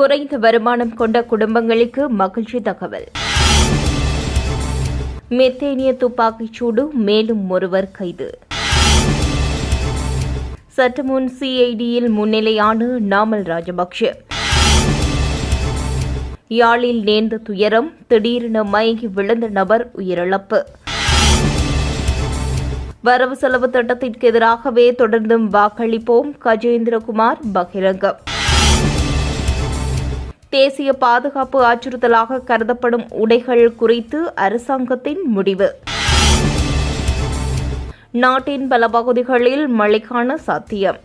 குறைந்த வருமானம் கொண்ட குடும்பங்களுக்கு மகிழ்ச்சி தகவல். மெத்தேனிய துப்பாக்கிச் சூடு மேலும் ஒருவர் கைது. சற்றுமுன் சிஐடியில் முன்னிலையான நாமல் ராஜபக்ஷ. யாழில் நேர்ந்த துயரம் திடீரென மயங்கி விழுந்த நபர் உயிரிழப்பு. வரவு செலவு திட்டத்திற்கு எதிராகவே தொடர்ந்தும் வாக்களிப்போம் கஜேந்திரகுமார் பகிரங்கம். தேசிய பாதுகாப்பு அச்சுறுத்தலாக கருதப்படும் உடைகள் குறித்து அரசாங்கத்தின் முடிவு. நாட்டின் பல பகுதிகளில் மழைக்கான சாத்தியம்.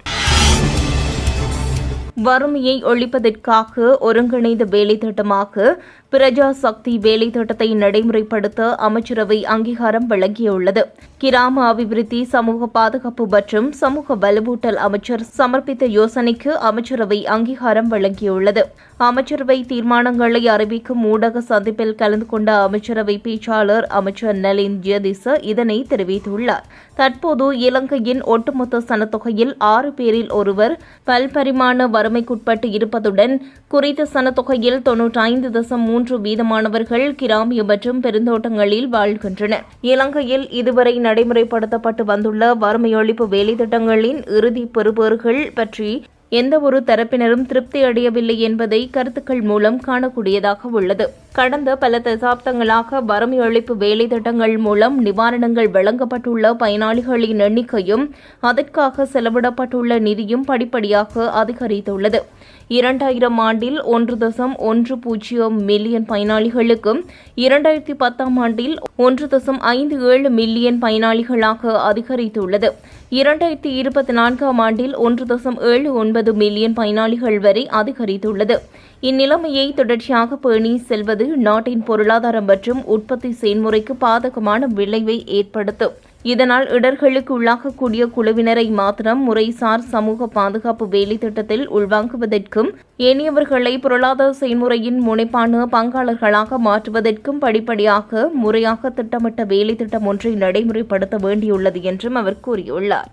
வறுமையை ஒழிப்பதற்காக ஒருங்கிணைந்த வேலை திட்டமாக பிரஜா சக்தி வேலை திட்டத்தை நடைமுறைப்படுத்த அமைச்சரவை அங்கீகாரம் வழங்கியுள்ளது. கிராம அபிவிருத்தி சமூக பாதுகாப்பு மற்றும் சமூக வலுவூட்டல் அமைச்சர் சமர்ப்பித்த யோசனைக்கு அமைச்சரவை அங்கீகாரம் வழங்கியுள்ளது. அமைச்சரவை தீர்மானங்களை அறிவிக்கும் ஊடக சந்திப்பில் கலந்து கொண்ட அமைச்சரவை பேச்சாளர் அமைச்சர் நலின் ஜெயதிச இதனை தெரிவித்துள்ளார். தற்போது இலங்கையின் ஒட்டுமொத்த சனத்தொகையில் ஆறு பேரில் ஒருவர் பல்பரிமாண வறுமைக்குட்பட்டு இருப்பதுடன் குறித்த சனத்தொகையில் தொன்னூற்றி ஐந்து தசம் மூன்று வீதமானவர்கள் கிராமிய மற்றும் பெருந்தோட்டங்களில் வாழ்கின்றனர். இலங்கையில் இதுவரை நடைமுறைப்படுத்தப்பட்டு வந்துள்ள வறுமை ஒழிப்பு வேலைத்திட்டங்களின் இறுதி பெறுபவர்கள் பற்றி எந்த ஒரு தரப்பினரும் திருப்தி அடையவில்லை என்பதை கருத்துக்கள் மூலம் காணக்கூடியதாக உள்ளது. கடந்த பல தசாப்தங்களாக வறுமை ஒழிப்பு வேலை திட்டங்கள் மூலம் நிவாரணங்கள் வழங்கப்பட்டுள்ள பயனாளிகளின் எண்ணிக்கையும் அதற்காக செலவிடப்பட்டுள்ள நிதியும் படிப்படியாக அதிகரித்துள்ளது. இரண்டாயிரம் ஆண்டில் ஒன்று தசம் ஒன்று பூஜ்ஜியம் மில்லியன் பயனாளிகளுக்கும் இரண்டாயிரத்தி பத்தாம் ஆண்டில் ஒன்று தசம் ஐந்து ஏழு மில்லியன் பயனாளிகளாக அதிகரித்துள்ளது. இரண்டாயிரத்தி இருபத்தி நான்காம் ஆண்டில் ஒன்று தசம் ஏழு ஒன்பது மில்லியன் பயனாளிகள் வரை அதிகரித்துள்ளது. இந்நிலைமையை தொடர்ச்சியாக பேணி செல்வது நாட்டின் பொருளாதாரம் மற்றும் உற்பத்தி செயல்முறைக்கு பாதகமான விளைவை ஏற்படுத்தும். இதனால் இடர்களுக்கு உள்ளாகக்கூடிய குழுவினரை மாத்திரம் முறைசார் சமூக பாதுகாப்பு வேலை திட்டத்தில் உள்வாங்குவதற்கும் ஏனையவர்களை பொருளாதார செயல்முறையின் முனைப்பான பங்காளர்களாக மாற்றுவதற்கும் படிப்படியாக முறையாக திட்டமிட்ட வேலை திட்டம் ஒன்றை நடைமுறைப்படுத்த வேண்டியுள்ளது என்றும் அவர் கூறியுள்ளார்.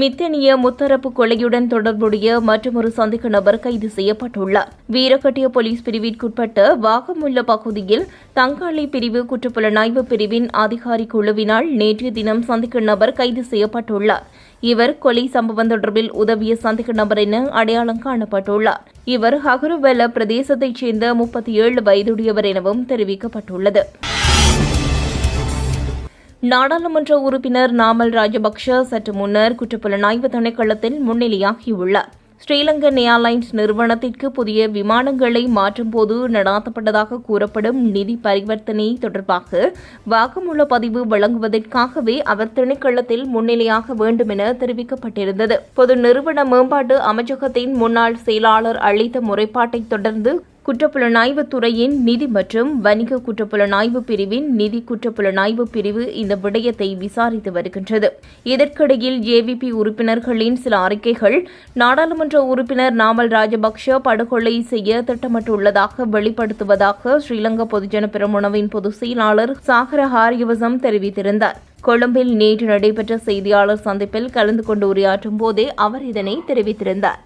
மித்தனிய முத்தரப்பு கொலையுடன் தொடர்புடைய மற்றொரு சந்தேக நபர் கைது செய்யப்பட்டுள்ளார். வீரக்கட்டிய போலீஸ் பிரிவிற்குட்பட்ட வாகமுள்ள பகுதியில் தங்காளி பிரிவு குற்றப்புலனாய்வு பிரிவின் அதிகாரி குழுவினால் நேற்றைய தினம் சந்தேக நபர் கைது செய்யப்பட்டுள்ளார். இவர் கொலை சம்பவம் தொடர்பில் உதவிய சந்தேக நபர் என அடையாளம் காணப்பட்டுள்ளார். இவர் ஹகுருவெல பிரதேசத்தைச் சேர்ந்த முப்பத்தி ஏழு வயதுடையவர் எனவும் தெரிவிக்கப்பட்டுள்ளது. நாடாளுமன்ற உறுப்பினர் நாமல் ராஜபக்ஷ சற்று முன்னர் குற்றப்புலனாய்வு திணைக்களத்தில் முன்னிலையாகியுள்ளார். ஸ்ரீலங்கன் ஏர்லைன்ஸ் நிறுவனத்திற்கு புதிய விமானங்களை மாற்றும்போது நடாத்தப்பட்டதாக கூறப்படும் நிதி பரிவர்த்தனை தொடர்பாக வாக்குமூல பதிவு வழங்குவதற்காகவே அவர் திணைக்களத்தில் முன்னிலையாக வேண்டும் என தெரிவிக்கப்பட்டிருந்தது. பொது நிறுவன மேம்பாட்டு அமைச்சகத்தின் முன்னாள் செயலாளர் அளித்த முறைப்பாட்டை தொடர்ந்து குற்றப்புலனாய்வு துறையின் நிதி மற்றும் வணிக குற்றப்புலனாய்வு பிரிவின் நிதி குற்றப்புலனாய்வு பிரிவு இந்த விடயத்தை விசாரித்து வருகின்றது. இதற்கிடையில் ஜேவிபி உறுப்பினர்களின் சில அறிக்கைகள் நாடாளுமன்ற உறுப்பினர் நாமல் ராஜபக்ஷ படுகொலை செய்ய திட்டமிட்டுள்ளதாக வெளிப்படுத்துவதாக ஸ்ரீலங்கா பொதுஜன பெருமுனவின் பொதுச் செயலாளர் சாகர ஹாரியவசம் தெரிவித்திருந்தார். கொழும்பில் நேற்று நடைபெற்ற செய்தியாளர் சந்திப்பில் கலந்து கொண்டு உரையாற்றும் போதே அவர் இதனை தெரிவித்திருந்தார்.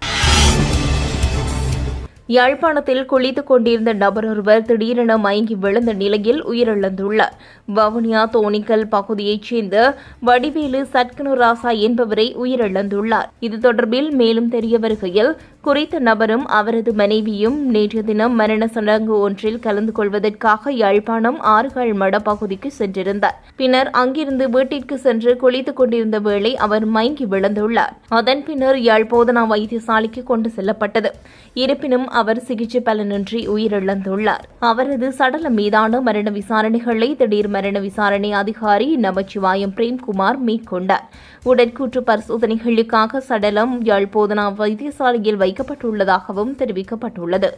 யாழ்ப்பாணத்தில் குளித்துக் கொண்டிருந்த நபர் ஒருவர் திடீரென மயங்கி விழுந்த நிலையில் உயிரிழந்துள்ளார். வவுனியா தோணிக்கல் பகுதியைச் சேர்ந்த வடிவேலு சட்கனு ராசா என்பவரை உயிரிழந்துள்ளார். இது தொடர்பில் மேலும் தெரிய வருகையில் குறித்த நபரும் அவரது மனைவியும் நேற்று தினம் மரண சடங்கு ஒன்றில் கலந்து கொள்வதற்காக யாழ்ப்பாணம் ஆறுகள் மட பகுதிக்கு சென்றிருந்தார். பின்னர் அங்கிருந்து வீட்டிற்கு சென்று குளித்துக் கொண்டிருந்த வேளை அவர் மயங்கி விழுந்துள்ளார். அதன் பின்னர் யாழ் போதனா வைத்தியசாலைக்கு கொண்டு செல்லப்பட்டது. இருப்பினும் அவர் சிகிச்சை பலனின்றி உயிரிழந்துள்ளார். அவரது சடலம் மீதான மரண விசாரணைகளை திடீர் மரண விசாரணை அதிகாரி நமச்சிவாயம் பிரேம்குமார் மேற்கொண்டார். உடற்கூற்று பரிசோதனைகளுக்காக சடலம் யாழ் போதனா வைத்தியசாலையில் வைக்கப்பட்டுள்ளதாகவும் தெரிவிக்கப்பட்டுள்ளது.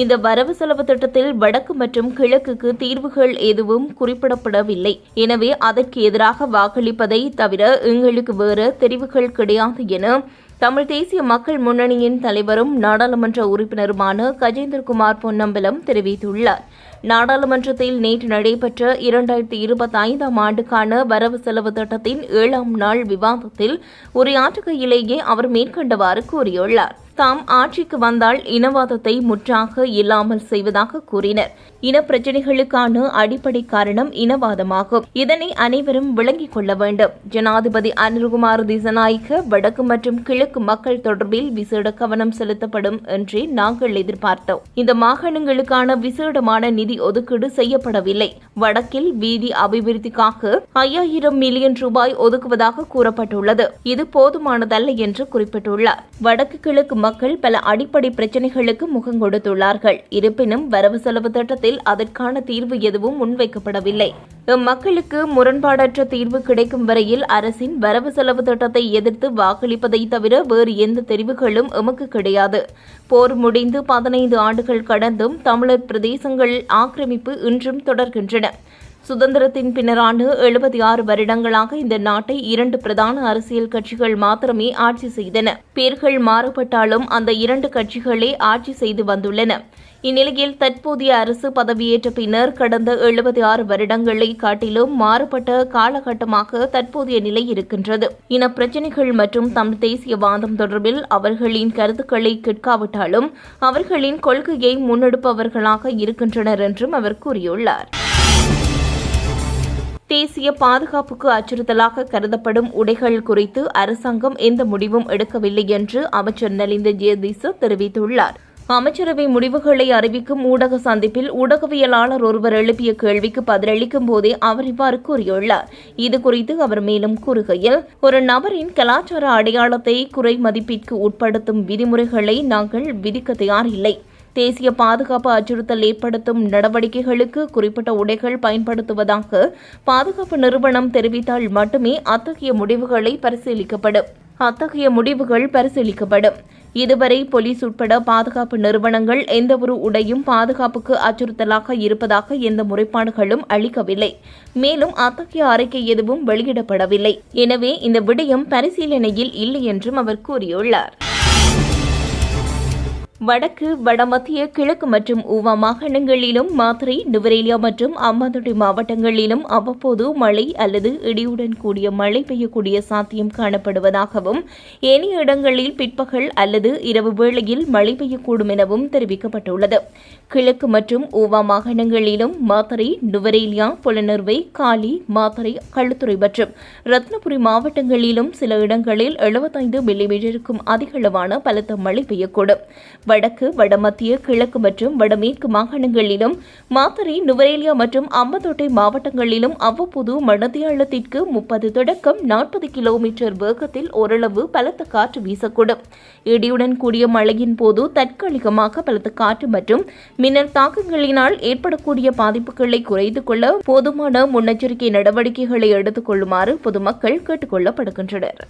இந்த வரவு செலவு திட்டத்தில் வடக்கு மற்றும் கிழக்குக்கு தீர்வுகள் எதுவும் குறிப்பிடப்படவில்லை. எனவே அதற்கு எதிராக வாக்களிப்பதை தவிர எங்களுக்கு வேறு தெரிவுகள் கிடையாது என தமிழ் தேசிய மக்கள் முன்னணியின் தலைவரும் நாடாளுமன்ற உறுப்பினருமான கஜேந்திரகுமார் பொன்னம்பலம் தெரிவித்துள்ளார். நாடாளுமன்றத்தில் நேற்று நடைபெற்ற இரண்டாயிரத்தி இருபத்தி ஐந்தாம் ஆண்டுக்கான வரவு செலவு திட்டத்தின் ஏழாம் நாள் விவாதத்தில் உரையாற்றுகையிலேயே அவர் மேற்கண்டவாறு கூறியுள்ளார். தாம் ஆட்சிக்கு வந்தால் இனவாதத்தை முற்றாக இல்லாமல் செய்வதாக கூறினர். இன பிரச்சினைகளுக்கான அடிப்படை காரணம் இனவாதமாகும். இதனை அனைவரும் விளங்கிக் கொள்ள வேண்டும். ஜனாதிபதி அனில்குமார் திசநாயக்க வடக்கு மற்றும் கிழக்கு மக்கள் தொடர்பில் விசேட கவனம் செலுத்தப்படும் என்றே நாங்கள் எதிர்பார்த்தோம். இந்த மாகாணங்களுக்கான விசேடமான நிதி ஒதுக்கீடு செய்யப்படவில்லை. வடக்கில் வீதி அபிவிருத்திக்காக ஐயாயிரம் மில்லியன் ரூபாய் ஒதுக்குவதாக கூறப்பட்டுள்ளது. இது போதுமானதல்ல என்று குறிப்பிட்டுள்ளார். வடக்கு கிழக்கு மக்கள் பல அடிப்படை பிரச்சினைகளுக்கு முகம் கொடுத்துள்ளார்கள். இருப்பினும் வரவு செலவு திட்டத்தில் அதற்கான தீர்வு எதுவும் முன்வைக்கப்படவில்லை. மக்களுக்கு முரண்பாடற்ற தீர்வு கிடைக்கும் வரையில் அரசின் வரவு செலவு திட்டத்தை எதிர்த்து வாக்களிப்பதை தவிர வேறு எந்த தெரிவுகளும் எமக்கு கிடையாது. போர் முடிந்து பதினைந்து ஆண்டுகள் கடந்தும் தமிழர் பிரதேசங்கள் ஆக்கிரமிப்பு இன்றும் தொடர்கின்றன. சுதந்திரத்தின் பின்னரான எழுபத்தி ஆறு வருடங்களாக இந்த நாட்டை இரண்டு பிரதான அரசியல் கட்சிகள் மாத்திரமே ஆட்சி செய்தன. பேர்கள் மாறுபட்டாலும் அந்த இரண்டு கட்சிகளே ஆட்சி செய்து வந்துள்ளன. இந்நிலையில் தற்போதைய அரசு பதவியேற்ற பின்னர் கடந்த எழுபத்தி ஆறு வருடங்களை காட்டிலும் மாறுபட்ட காலகட்டமாக தற்போதைய நிலை இருக்கின்றது. இன பிரச்சினைகள் மற்றும் தம் தேசியவாதம் தொடர்பில் அவர்களின் கருத்துக்களை கேட்காவிட்டாலும் அவர்களின் கொள்கையை முன்னெடுப்பவர்களாக இருக்கின்றனர் என்றும் அவர் கூறியுள்ளார். தேசிய பாதுகாப்புக்கு அச்சுறுத்தலாக கருதப்படும் உடைகள் குறித்து அரசாங்கம் எந்த முடிவும் எடுக்கவில்லை என்று அமைச்சர் நலிந்த ஜெயதீச தெரிவித்துள்ளார். அமைச்சரவை முடிவுகளை அறிவிக்கும் ஊடக சந்திப்பில் ஊடகவியலாளர் ஒருவர் எழுப்பிய கேள்விக்கு பதிலளிக்கும் போதே அவர் இவ்வாறு கூறியுள்ளார். இதுகுறித்து அவர் மேலும் கூறுகையில் ஒரு நபரின் கலாச்சார அடையாளத்தை குறை மதிப்பிற்கு உட்படுத்தும் விதிமுறைகளை நாங்கள் விதிக்க தயாரில்லை. தேசிய பாதுகாப்பு அச்சுறுத்தல் ஏற்படுத்தும் நடவடிக்கைகளுக்கு குறிப்பிட்ட உடைகள் பயன்படுத்துவதாக பாதுகாப்பு நிறுவனம் தெரிவித்தால் மட்டுமே அத்தகைய முடிவுகளை பரிசீலிக்கப்படும். அத்தகைய முடிவுகள் பரிசீலிக்கப்படும். இதுவரை போலீஸ் உட்பட பாதுகாப்பு நிறுவனங்கள் எந்தவொரு உடையும் பாதுகாப்புக்கு அச்சுறுத்தலாக இருப்பதாக எந்த முறைப்பாடுகளும் அளிக்கவில்லை. மேலும் அத்தகைய அறிக்கை எதுவும் வெளியிடப்படவில்லை. எனவே இந்த விடயம் பரிசீலனையில் இல்லை என்றும் அவர் கூறியுள்ளார். வடக்கு வடமத்திய கிழக்கு மற்றும் ஊவா மாகாணங்களிலும் மாத்திரை நுவரேலியா மற்றும் அம்மாந்தொட்டை மாவட்டங்களிலும் அவ்வப்போது மழை அல்லது இடியுடன் கூடிய மழை பெய்யக்கூடிய சாத்தியம் காணப்படுவதாகவும் ஏனைய இடங்களில் பிற்பகல் அல்லது இரவு வேளையில் மழை பெய்யக்கூடும் எனவும் தெரிவிக்கப்பட்டுள்ளது. கிழக்கு மற்றும் ஊவா மாகாணங்களிலும் மாத்தரை நுவரேலியா புலனர்வை காலி மாத்தரை களுத்துறை மற்றும் ரத்னபுரி மாவட்டங்களிலும் சில இடங்களில் எழுபத்தைந்து மில்லிமீட்டருக்கும் அதிகளவான பலத்த மழை பெய்யக்கூடும். வடக்கு வடமத்திய கிழக்கு மற்றும் வடமேற்கு மாகாணங்களிலும் மாத்தறை நுவரேலியா மற்றும் அம்பத்தோட்டை மாவட்டங்களிலும் அவ்வப்போது மணத்தியாளத்திற்கு முப்பது தொடக்கம் நாற்பது கிலோமீட்டர் வேகத்தில் ஓரளவு பலத்த காற்று வீசக்கூடும். இடியுடன் கூடிய மழையின் போது தற்காலிகமாக பலத்த காற்று மற்றும் மின்னல் தாக்கங்களினால் ஏற்படக்கூடிய பாதிப்புகளை குறைத்து கொள்ள போதுமான முன்னெச்சரிக்கை நடவடிக்கைகளை எடுத்துக் கொள்ளுமாறு பொதுமக்கள் கேட்டுக் கொள்ளப்படுகின்றனர்.